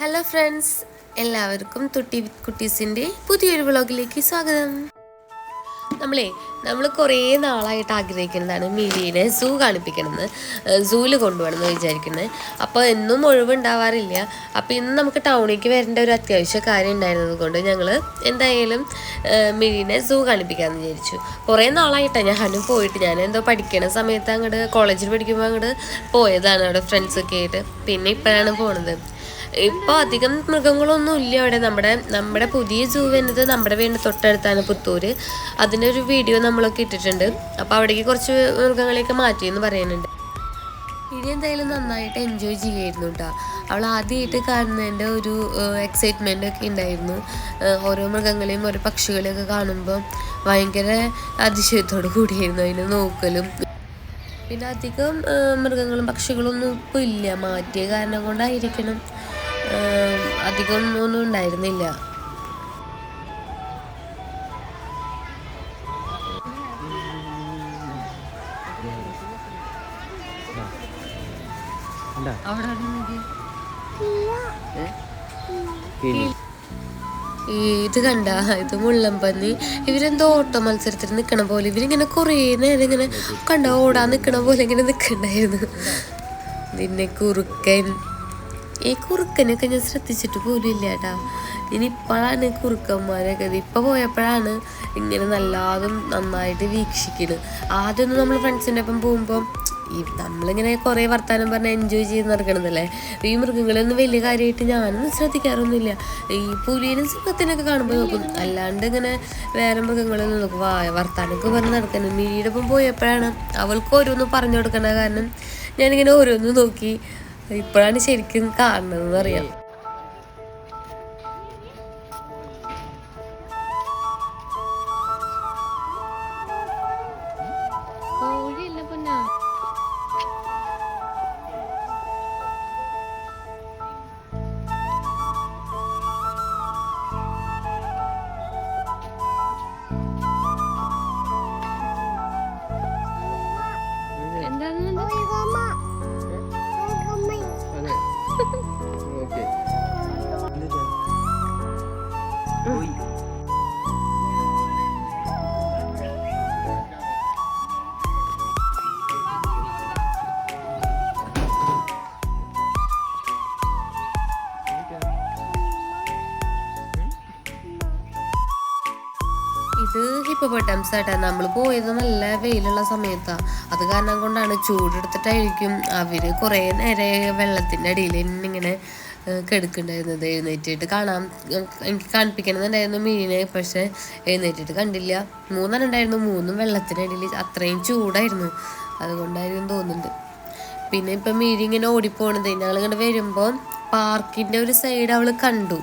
Hello friends എല്ലാവർക്കും തുട്ടി വിത്ത് കുട്ടീസിന്റെ പുതിയൊരു വ്ളോഗിലേക്ക് സ്വാഗതം. നമ്മളേ നമ്മൾ കുറേ നാളായിട്ട് ആഗ്രഹിക്കുന്നതാണ് മിലിനെ സൂ കാണിപ്പിക്കണമെന്ന് സൂവിൽ കൊണ്ടുപോകണമെന്ന് വിചാരിക്കുന്നത് അപ്പോൾ എന്നും ഒഴിവുണ്ടാവാറില്ല. അപ്പോൾ ഇന്ന് നമുക്ക് ടൗണിലേക്ക് വരേണ്ട ഒരു അത്യാവശ്യ കാര്യം ഉണ്ടായിരുന്നത് കൊണ്ട് ഞങ്ങൾ എന്തായാലും മിലിനെ സൂ കാണിപ്പിക്കാമെന്ന് വിചാരിച്ചു. കുറേ നാളായിട്ടാണ് ഞാനും പോയിട്ട്. ഞാൻ എന്തോ പഠിക്കണ സമയത്ത് അങ്ങോട്ട് കോളേജിൽ പഠിക്കുമ്പോൾ അങ്ങോട്ട് പോയതാണ് അവിടെ ഫ്രണ്ട്സൊക്കെ ആയിട്ട്. പിന്നെ ഇപ്പോഴാണ് പോണത്. ഇപ്പൊ അധികം മൃഗങ്ങളൊന്നും ഇല്ല അവിടെ നമ്മുടെ നമ്മുടെ പുതിയ സൂ വരുന്നത് നമ്മുടെ വീടിന് തൊട്ടടുത്താണ് പുത്തൂര്. അതിനൊരു വീഡിയോ നമ്മളൊക്കെ ഇട്ടിട്ടുണ്ട്. അപ്പൊ അവിടേക്ക് കുറച്ച് മൃഗങ്ങളെയൊക്കെ മാറ്റിയെന്ന് പറയുന്നുണ്ട്. ഇനി എന്തായാലും നന്നായിട്ട് എൻജോയ് ചെയ്യായിരുന്നു കേട്ടോ. അവൾ ആദ്യമായിട്ട് കാണുന്നതിന്റെ ഒരു എക്സൈറ്റ്മെന്റ് ഒക്കെ ഉണ്ടായിരുന്നു. ഓരോ മൃഗങ്ങളെയും ഓരോ പക്ഷികളെയൊക്കെ കാണുമ്പോൾ ഭയങ്കര അതിശയത്തോടു കൂടിയായിരുന്നു അതിനെ നോക്കലും. പിന്നെ അധികം മൃഗങ്ങളും പക്ഷികളൊന്നും ഇപ്പോൾ ഇല്ല. മാറ്റിയ കാരണം കൊണ്ടായിരിക്കണം. അധികം ഒന്നും ഉണ്ടായിരുന്നില്ല. ഇത് കണ്ട ഇത് മുള്ളംപന്നി. ഇവരെന്തോ ഓട്ടോ മത്സരത്തിൽ നിൽക്കണ പോലെ ഇവരിങ്ങനെ കുറേ നേരം ഇങ്ങനെ കണ്ട ഓടാൻ നിൽക്കണ പോലെ ഇങ്ങനെ നിൽക്കണ്ടായിരുന്നു പിന്നെ കുറുക്കൻ. ഈ കുറുക്കനൊക്കെ ഞാൻ ശ്രദ്ധിച്ചിട്ട് പോലും ഇല്ല കേട്ടാ ഇനിയിപ്പോഴാണ് കുറുക്കന്മാരൊക്കെ ഇത്. ഇപ്പൊ പോയപ്പോഴാണ് ഇങ്ങനെ നല്ലാതും നന്നായിട്ട് വീക്ഷിക്കുന്നത് ആദ്യമൊന്നും നമ്മൾ ഫ്രണ്ട്സിന്റെ ഒപ്പം പോകുമ്പോൾ ഈ നമ്മളിങ്ങനെ കുറേ വർത്താനം പറഞ്ഞ് എൻജോയ് ചെയ്ത് നടക്കണതല്ലേ? ഈ മൃഗങ്ങളൊന്നും വലിയ കാര്യമായിട്ട് ഞാനൊന്നും ശ്രദ്ധിക്കാറൊന്നുമില്ല. ഈ പുലിയിലും സിംഹത്തിനൊക്കെ കാണുമ്പോൾ നോക്കും. അല്ലാണ്ട് ഇങ്ങനെ വേറെ മൃഗങ്ങളൊന്നും നോക്കും. വാ വർത്താനമൊക്കെ പറഞ്ഞ് നടക്കണം മീടൊപ്പം പോയപ്പോഴാണ് അവൾക്ക് ഓരോന്നും പറഞ്ഞു കൊടുക്കണ കാരണം ഞാനിങ്ങനെ ഓരോന്ന് നോക്കി. ഇപ്പോഴാണ് ശരിക്കും കാണുന്നതെന്ന് അറിയാം ഇത് ഹിപ്പോപ്പൊട്ടാംസ് ആട്ടാ നമ്മൾ പോയത് നല്ല വെയിലുള്ള സമയത്താണ് അത് കാരണം കൊണ്ടാണ് ചൂടെടുത്തിട്ടായിരിക്കും അവർ കുറേ നേരം വെള്ളത്തിന്റെ അടിയിൽ ഇങ്ങനെ കെടുക്കുന്നുണ്ടായിരുന്നത്. എഴുന്നേറ്റിട്ട് കാണാം. എനിക്ക് കാണിപ്പിക്കണമെന്നുണ്ടായിരുന്നു മീനിനെ പക്ഷേ എഴുന്നേറ്റിട്ട് കണ്ടില്ല. മൂന്നെണ്ണം ഉണ്ടായിരുന്നു. മൂന്നും വെള്ളത്തിനടിയിൽ അത്രയും ചൂടായിരുന്നു. അതുകൊണ്ടായിരുന്നു തോന്നുന്നുണ്ട് പിന്നെ ഇപ്പം മീരി ഇങ്ങനെ ഓടിപ്പോണത്. ഞങ്ങളിങ്ങനെ വരുമ്പോൾ പാർക്കിന്റെ ഒരു സൈഡ് അവൾ കണ്ടു.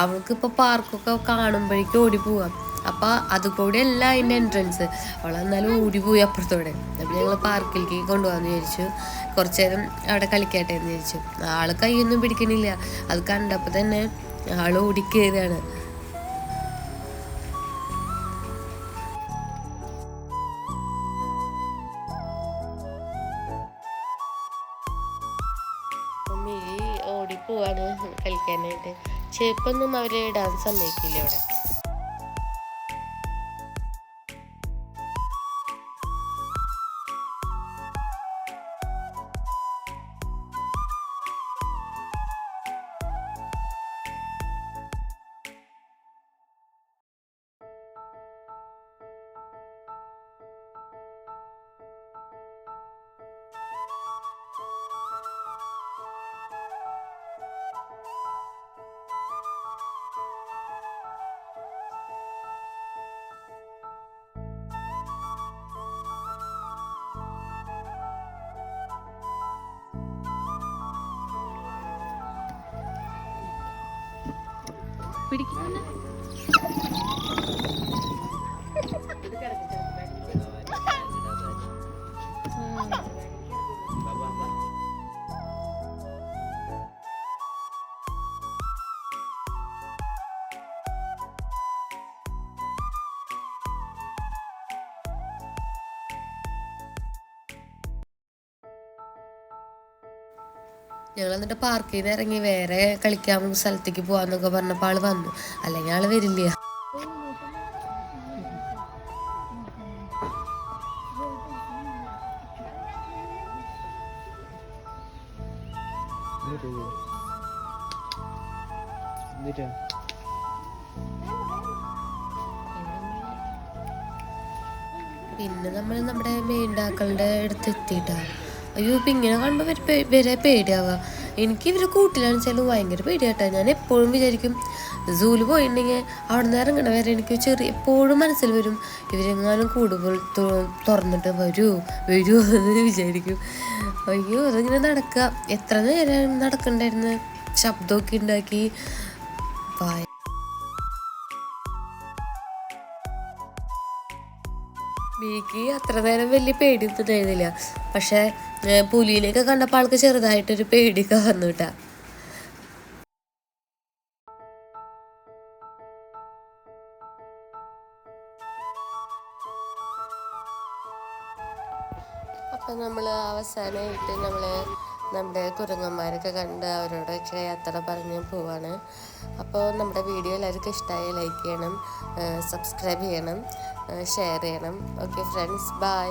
അവൾക്ക് ഇപ്പോൾ പാർക്കൊക്കെ കാണുമ്പോഴേക്കും ഓടി പോവാം അപ്പം അതുകൂടെ അല്ല അതിന്റെ എൻട്രൻസ് അവൾ എന്നാലും ഓടിപ്പോയി അപ്പുറത്തോടെ. അപ്പൊ ഞങ്ങൾ പാർക്കിലേക്ക് കൊണ്ടുപോകാമെന്ന് വിചാരിച്ചു. കുറച്ച് നേരം അവിടെ കളിക്കട്ടെ എന്ന് വിചാരിച്ചു. ആൾ കൈയൊന്നും പിടിക്കണില്ല. അത് കണ്ടപ്പോൾ തന്നെ ആൾ ഓടിക്കയറാണ് മിഴി ഓടിപ്പോവാണ് കളിക്കാനായിട്ട്. ചേപ്പൊന്നും അവർ ഡാൻസ് സമ്മതിക്കില്ല ഇവിടെ. പിടിക്കുന്ന ഞങ്ങൾ എന്നിട്ട് പാർക്കിൽ നിന്ന് ഇറങ്ങി വേറെ കളിക്കാൻ സ്ഥലത്തേക്ക് പോവാന്നൊക്കെ പറഞ്ഞപ്പോൾ ആൾ വന്നു. അല്ലെങ്കിൽ ആൾ വരില്ല. പിന്നെ നമ്മൾ നമ്മുടെ മെയിൻ ഡാക്കളുടെ അടുത്ത് എത്തിയിട്ടാ അയ്യോ ഇപ്പം ഇങ്ങനെ കാണുമ്പോൾ വരെ പേടിയാവുക എനിക്ക് ഇവർ കൂട്ടിലാണ് വെച്ചാൽ ഭയങ്കര പേടിയാട്ടാ. ഞാൻ എപ്പോഴും വിചാരിക്കും സൂൽ പോയിട്ടുണ്ടെങ്കിൽ അവിടെ നിന്ന് ഇറങ്ങണ വരെ എനിക്ക് ചെറിയ എപ്പോഴും മനസ്സിൽ വരും ഇവരെങ്ങാനും കൂടുതൽ തുറന്നിട്ട് വരൂ വരൂ എന്ന് വിചാരിക്കും. അയ്യോ അതിങ്ങനെ നടക്കുക എത്ര നേരം നടക്കണ്ടായിരുന്നു? ശബ്ദമൊക്കെ ഉണ്ടാക്കി. മീക്ക് അത്ര നേരം വലിയ പേടിയൊന്നും ഉണ്ടായിരുന്നില്ല പക്ഷെ പുലിയിലേക്ക് കണ്ടപ്പോൾ ആൾക്ക് ചെറുതായിട്ടൊരു പേടിയൊക്കെ വന്നു കേട്ടാ. അപ്പം നമ്മൾ അവസാനമായിട്ട് നമ്മൾ നമ്മുടെ കുരങ്ങന്മാരൊക്കെ കണ്ട് അവരോടൊക്കെ യാത്ര പറഞ്ഞ് പോവാണ്. അപ്പോൾ നമ്മുടെ വീഡിയോ എല്ലാവർക്കും ഇഷ്ടമായി ലൈക്ക് ചെയ്യണം സബ്സ്ക്രൈബ് ചെയ്യണം ഷെയർ ചെയ്യണം. Okay friends bye.